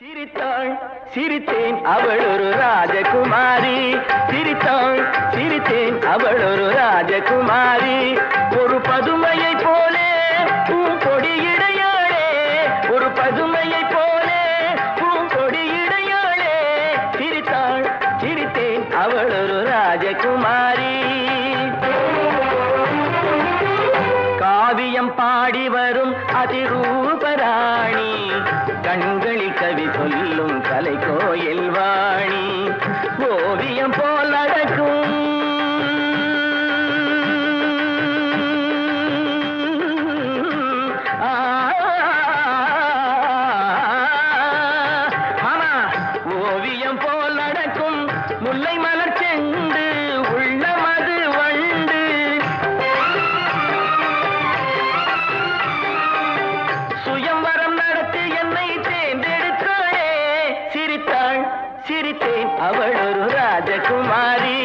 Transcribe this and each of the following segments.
சிரித்தாள் சிரித்தேன் அவள் ஒரு ராஜகுமாரி. சிரித்தாள் சிரித்தேன் அவள் ஒரு ராஜகுமாரி. ஒரு பதுமையை போலே பூங்கொடியிடையாளே ஒரு பதுமையை போலே பூங்கொடியிடையாளே சிரித்தாள் சிரித்தேன் அவள் ஒரு ராஜகுமாரி. காவியம் பாடி வரும் அதிரூபராள். ஓவியம் போல் அவள் ஒரு ராஜகுமாரி.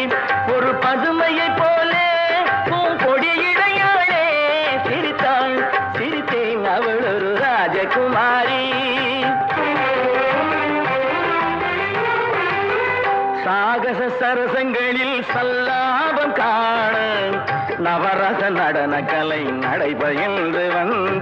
ஒரு பதுமையை போலே பூங்கொடி இடையாளே சிரித்தாள். சிரித்தேன் அவள் ஒரு ராஜகுமாரி. சாகச சரசங்களில் சல்லாபம் காண நவரச நடன கலை நடைபயின்று வந்த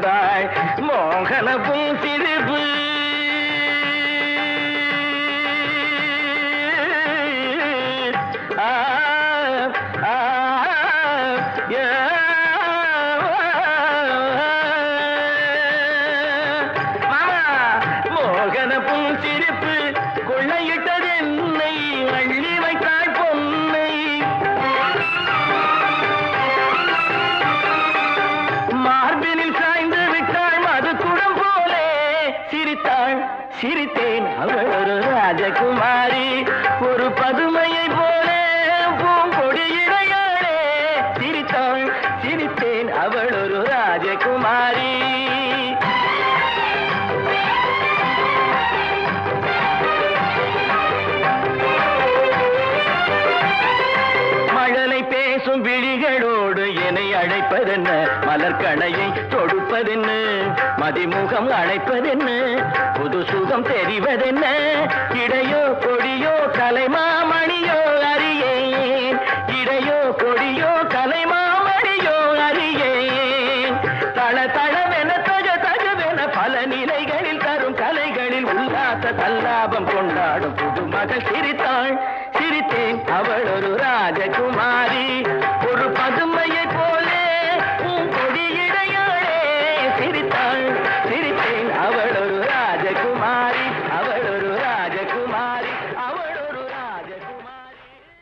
சிரித்தேன். அவள் ஒரு ராஜகுமாரி. ஒரு பதுமையை அழைப்பதென்ன? மலர்கணையை தொடுப்பதென்ன? மதிமுகம் அழைப்பதென்ன? புது சுகம் தெரிவதென்ன? இடையோ கொடியோ கலைமாமணியோ அறியேன். இடையோ கொடியோ கலைமாமணியோ அறியேன். தள தளவென தக தகவென பல நிலைகளில் தரும் கலைகளில் உல்லாச தல்லாபம் கொண்டாடும் புதுமகள் சிரித்தாள். சிரித்தேன் அவள் ஒரு ராஜகுமாரி.